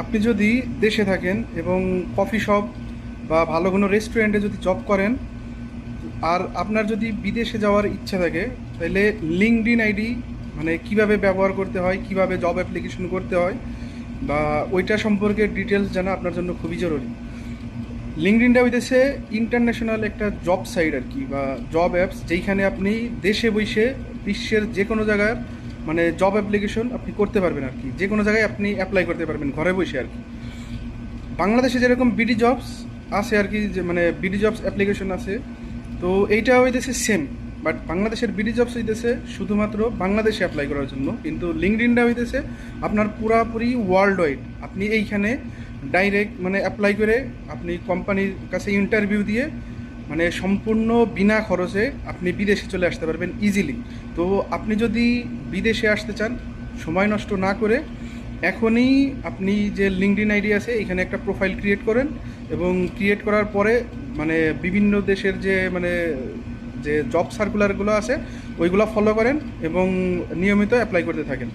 আপনি যদি দেশে থাকেন এবং কফি শপ বা ভালো কোনো রেস্টুরেন্টে যদি জব করেন, আর আপনার যদি বিদেশে যাওয়ার ইচ্ছা থাকে, তাহলে লিঙ্কডিন আইডি মানে কীভাবে ব্যবহার করতে হয়, কীভাবে জব অ্যাপ্লিকেশন করতে হয়, বা ওইটা সম্পর্কে ডিটেলস জানা আপনার জন্য খুবই জরুরি। লিঙ্কডিনটা হইতেছে ইন্টারন্যাশনাল একটা জব সাইট আর কি, বা জব অ্যাপস যেইখানে আপনি দেশে বসে বিশ্বের যে কোনো জায়গার মানে জব অ্যাপ্লিকেশন আপনি করতে পারবেন আর কি। যে কোনো জায়গায় আপনি অ্যাপ্লাই করতে পারবেন, ঘরে বসে আর কি। বাংলাদেশে যেরকম বিডি জবস আছে আর কি, যে মানে বিডি জবস অ্যাপ্লিকেশন আছে, তো এইটা হইতেছে সেম বাট বাংলাদেশের বিডি জবস হইতেছে শুধুমাত্র বাংলাদেশে অ্যাপ্লাই করার জন্য। কিন্তু লিঙ্কডিনটা হইতেছে আপনার পুরাপুরি ওয়ার্ল্ড ওয়াইড আপনি এইখানে ডাইরেক্ট মানে অ্যাপ্লাই করে আপনি কোম্পানির কাছে ইন্টারভিউ দিয়ে মানে সম্পূর্ণ বিনা খরচে আপনি বিদেশে চলে আসতে পারবেন ইজিলি তো আপনি যদি বিদেশে আসতে চান, সময় নষ্ট না করে এখনই আপনি যে লিঙ্কডিন আইডি আছে, এখানে একটা প্রোফাইল ক্রিয়েট করেন এবং ক্রিয়েট করার পরে মানে বিভিন্ন দেশের যে মানে যে জব সার্কুলারগুলো আছে, ওইগুলো ফলো করেন এবং নিয়মিত অ্যাপ্লাই করতে থাকেন।